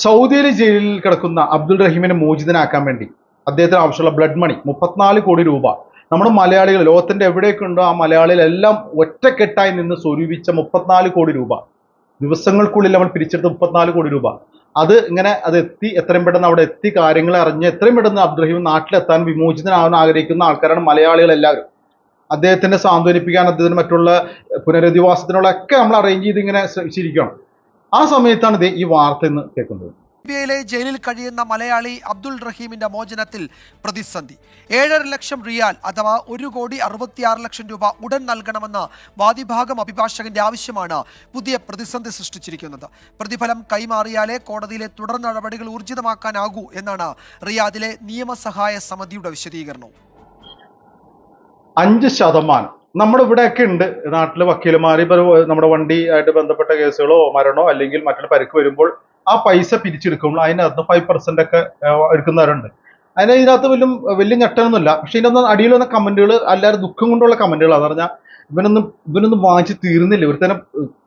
സൗദിയിലെ ജയിലിൽ കിടക്കുന്ന അബ്ദുൾ റഹീമിനെ മോചിതനാക്കാൻ വേണ്ടി അദ്ദേഹത്തിന് ആവശ്യമുള്ള ബ്ലഡ് മണി മുപ്പത്തിനാല് കോടി രൂപ. നമ്മുടെ മലയാളികൾ ലോകത്തിന്റെ എവിടെയൊക്കെ ഉണ്ടോ ആ മലയാളികളെല്ലാം ഒറ്റക്കെട്ടായി നിന്ന് സ്വരൂപിച്ച മുപ്പത്തിനാല് കോടി രൂപ. ദിവസങ്ങൾക്കുള്ളിൽ നമ്മൾ പിരിച്ചെടുത്ത മുപ്പത്തിനാല് കോടി രൂപ. അത് ഇങ്ങനെ അത് എത്തി എത്രയും പെട്ടെന്ന് അവിടെ എത്തി കാര്യങ്ങൾ അറിഞ്ഞ് എത്രയും പെട്ടെന്ന് അബ്ദുൾ റഹീം നാട്ടിലെത്താൻ വിമോചിതനാവാൻ ആഗ്രഹിക്കുന്ന ആൾക്കാരാണ് മലയാളികൾ എല്ലാവരും. അദ്ദേഹത്തിനെ സാന്ത്വനിപ്പിക്കാൻ അദ്ദേഹത്തിന് മറ്റുള്ള പുനരധിവാസത്തിനുള്ള ഒക്കെ നമ്മൾ അറേഞ്ച് ചെയ്ത് ഇങ്ങനെ ശ്രമിച്ചിരിക്കണം ആ സമയത്താണ് ഇത് ഈ വാർത്ത എന്ന് കേൾക്കുന്നത്. ലിബിയയിലെ ജയിലിൽ കഴിയുന്ന മലയാളി അബ്ദുൾ റഹീമിന്റെ മോചനത്തിൽ പ്രതിസന്ധി. ഏഴര ലക്ഷം റിയാൽ അഥവാ ഒരു കോടി അറുപത്തിയാറ് ലക്ഷം രൂപ ഉടൻ നൽകണമെന്ന വാദിഭാഗം അഭിഭാഷകന്റെ ആവശ്യമാണ് പുതിയ പ്രതിസന്ധി സൃഷ്ടിച്ചിരിക്കുന്നത്. പ്രതിഫലം കൈമാറിയാലേ കോടതിയിലെ തുടർ നടപടികൾ ഊർജിതമാക്കാനാകൂ എന്നാണ് റിയാദിലെ നിയമസഹായ സമിതിയുടെ വിശദീകരണവും അഞ്ച് ശതമാനം നമ്മുടെ ഇവിടെയൊക്കെ ഉണ്ട്. നാട്ടിലെ വക്കീലന്മാർ ഇപ്പൊ നമ്മുടെ വണ്ടി ആയിട്ട് ബന്ധപ്പെട്ട കേസുകളോ മരണോ അല്ലെങ്കിൽ മറ്റുള്ള പരിക്ക് വരുമ്പോൾ ആ പൈസ പിരിച്ചെടുക്കുമ്പോൾ അതിനകത്ത് ഫൈവ് പെർസെന്റ് ഒക്കെ എടുക്കുന്നവരുണ്ട്. അതിന് ഇതിനകത്ത് വലിയ വലിയ ഞെട്ടനൊന്നുമില്ല പക്ഷെ ഇതിനകത്ത് അടിയിൽ വന്ന കമന്റുകൾ അല്ലാതെ ദുഃഖം കൊണ്ടുള്ള കമന്റുകളാണ് പറഞ്ഞാൽ ഇവനൊന്നും ഇവനൊന്നും വാങ്ങിച്ച് തീർന്നില്ല ഇവർ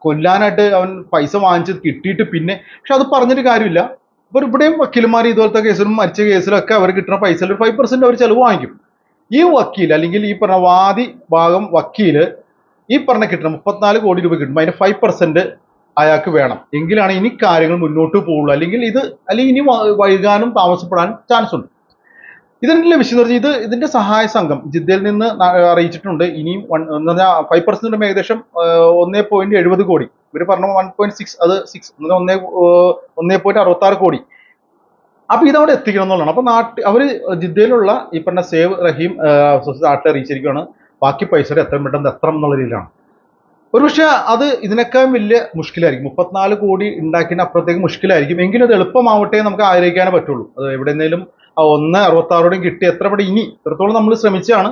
കൊല്ലാനായിട്ട് അവൻ പൈസ വാങ്ങിച്ച് കിട്ടിയിട്ട് പിന്നെ പക്ഷെ അത് പറഞ്ഞിട്ട് കാര്യമില്ല. ഇവർ ഇവിടെയും വക്കീലന്മാർ ഇതുപോലത്തെ കേസിലും മരിച്ച കേസിലൊക്കെ അവർ കിട്ടുന്ന പൈസയിൽ ഫൈവ് പെർസെന്റ് അവർ ചിലവ് വാങ്ങിക്കും. ഈ വക്കീൽ അല്ലെങ്കിൽ ഈ പറഞ്ഞ വാദി ഭാഗം വക്കീൽ ഈ പറഞ്ഞ കിട്ടണം മുപ്പത്തിനാല് കോടി രൂപ കിട്ടും അതിന്റെ ഫൈവ് പെർസെന്റ് അയാൾക്ക് വേണം. എങ്കിലാണ് ഇനി കാര്യങ്ങൾ മുന്നോട്ട് പോകുള്ളൂ അല്ലെങ്കിൽ ഇത് അല്ലെങ്കിൽ ഇനി വൈകാനും താമസപ്പെടാനും ചാൻസ് ഉണ്ട്. എന്ന് പറഞ്ഞാൽ ഇത് ഇതിന്റെ സഹായ സംഘം ജിദ്ദയിൽ നിന്ന് അറിയിച്ചിട്ടുണ്ട്. ഇനിയും വൺ- എന്ന് പറഞ്ഞാൽ ഫൈവ് പെർസെന്റ് ഏകദേശം ഒന്നേ പോയിന്റ് എഴുപത് കോടി. ഇവർ പറഞ്ഞ വൺ പോയിന്റ് സിക്സ് അത് സിക്സ് ഒന്നേ ഒന്നേ പോയിന്റ് അറുപത്തി ആറ് കോടി. അപ്പൊ ഇതവിടെ എത്തിക്കണം എന്നുള്ളതാണ്. അപ്പൊ നാട്ടിൽ അവർ ജിദ്ദയിലുള്ള ഈ പറഞ്ഞ സേവ് റഹീം നാട്ടിൽ അറിയിച്ചിരിക്കുകയാണ്. ബാക്കി പൈസ എത്ര പെട്ടെന്ന് എത്ര എന്നുള്ള രീതിയിലാണ്. ഒരുപക്ഷെ അത് ഇതിനേക്കാൾ വലിയ മുഷ്കിലായിരിക്കും. മുപ്പത്തിനാല് കോടി ഉണ്ടാക്കിയതിന് അപ്പുറത്തേക്ക് മുഷ്കിലായിരിക്കും. എങ്കിലും അത് എളുപ്പമാവട്ടെ നമുക്ക് ആഗ്രഹിക്കാനേ പറ്റുള്ളൂ. അത് എവിടെയെങ്കിലും ആ ഒന്ന് അറുപത്താറോടെയും കിട്ടി എത്ര പടി ഇനി? ഇത്രത്തോളം നമ്മൾ ശ്രമിച്ചാണ്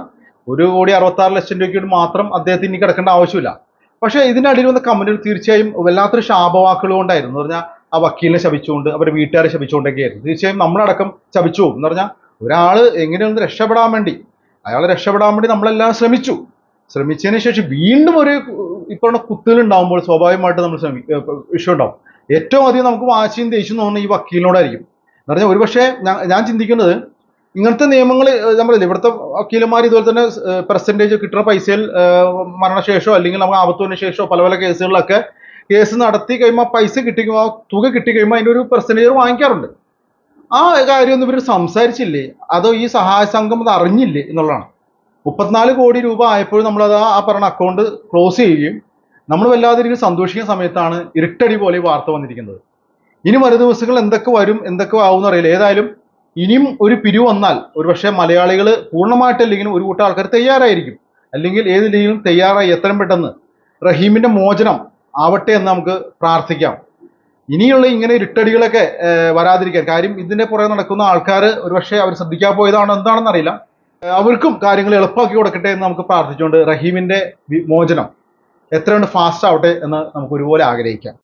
ഒരു കോടി അറുപത്താറ് ലക്ഷം രൂപയ്ക്ക് മാത്രം അദ്ദേഹത്തിന് ഇനി കിടക്കേണ്ട ആവശ്യമില്ല. പക്ഷേ ഇതിനിടയിൽ വന്ന കമന്റുകൾ തീർച്ചയായും വല്ലാത്തൊരു ശാപവാക്കുകൾ കൊണ്ടായിരുന്നു. എന്ന് പറഞ്ഞാൽ ആ വക്കീലിനെ ശപിച്ചുകൊണ്ട് അവരുടെ വീട്ടുകാരെ ശപിച്ചുകൊണ്ടൊക്കെയായിരുന്നു. തീർച്ചയായും നമ്മളടക്കം ശപിച്ചു എന്ന് പറഞ്ഞാൽ ഒരാൾ എങ്ങനെയൊന്ന് രക്ഷപ്പെടാൻ വേണ്ടി അയാൾ രക്ഷപ്പെടാൻ വേണ്ടി നമ്മളെല്ലാം ശ്രമിച്ചു. ശ്രമിച്ചതിന് ശേഷം വീണ്ടും ഒരു ഇപ്പോഴുള്ള കുത്തുകൾ ഉണ്ടാകുമ്പോൾ സ്വാഭാവികമായിട്ട് നമ്മൾ ശ്രമി വിഷയം ഉണ്ടാവും. ഏറ്റവും അധികം നമുക്ക് വാശിയും ദേഷ്യം തോന്നുന്ന ഈ വക്കീലിനോടായിരിക്കും. എന്ന് പറഞ്ഞാൽ ഒരുപക്ഷെ ഞാൻ ചിന്തിക്കുന്നത് ഇങ്ങനത്തെ നിയമങ്ങൾ നമ്മളില്ല ഇവിടുത്തെ വക്കീലന്മാർ ഇതുപോലെ തന്നെ പെർസെന്റേജ് കിട്ടുന്ന പൈസയിൽ മരണശേഷമോ അല്ലെങ്കിൽ നമുക്ക് ആപത്തുവിന് ശേഷമോ പല പല കേസുകളിലൊക്കെ കേസ് നടത്തി കഴിയുമ്പോൾ പൈസ ആ തുക കിട്ടിക്കഴിയുമ്പോൾ അതിന്റെ ഒരു പെർസെന്റേജ് വാങ്ങിക്കാറുണ്ട്. ആ കാര്യമൊന്നും ഇവർ സംസാരിച്ചില്ലേ? അതോ ഈ സഹായ സംഘം അത് അറിഞ്ഞില്ലേ എന്നുള്ളതാണ്. മുപ്പത്തിനാല് കോടി രൂപ ആയപ്പോൾ നമ്മളത് ആ പറഞ്ഞ അക്കൗണ്ട് ക്ലോസ് ചെയ്യുകയും നമ്മൾ വല്ലാതെ രീതിയിൽ സന്തോഷിക്കുന്ന സമയത്താണ് ഇരട്ടടി പോലെ വാർത്ത വന്നിരിക്കുന്നത്. ഇനി വരും ദിവസങ്ങൾ എന്തൊക്കെ വരും എന്തൊക്കെ ആവും അറിയില്ല. ഏതായാലും ഇനിയും ഒരു പിരിവ് വന്നാൽ ഒരുപക്ഷെ മലയാളികൾ പൂർണമായിട്ടല്ലെങ്കിലും ഒരു കൂട്ടം ആൾക്കാർ തയ്യാറായിരിക്കും. അല്ലെങ്കിൽ ഏത് രീതിയിലും തയ്യാറായി എത്രയും പെട്ടെന്ന് റഹീമിന്റെ മോചനം ആവട്ടെ എന്ന് നമുക്ക് പ്രാർത്ഥിക്കാം. ഇനിയുള്ള ഇങ്ങനെ ഇരുട്ടടികളൊക്കെ വരാതിരിക്കാൻ. കാര്യം ഇതിന്റെ പുറകെ നടക്കുന്ന ആൾക്കാർ ഒരുപക്ഷെ അവർ ശ്രദ്ധിക്കാൻ പോയതാണോ എന്താണെന്ന് അറിയില്ല. അവർക്കും കാര്യങ്ങൾ എളുപ്പമാക്കി കൊടുക്കട്ടെ എന്ന് നമുക്ക് പ്രാർത്ഥിച്ചുകൊണ്ട് റഹീമിന്റെ മോചനം എത്രയുണ്ട് ഫാസ്റ്റ് ആവട്ടെ എന്ന് നമുക്ക് ഒരുപോലെ ആഗ്രഹിക്കാം.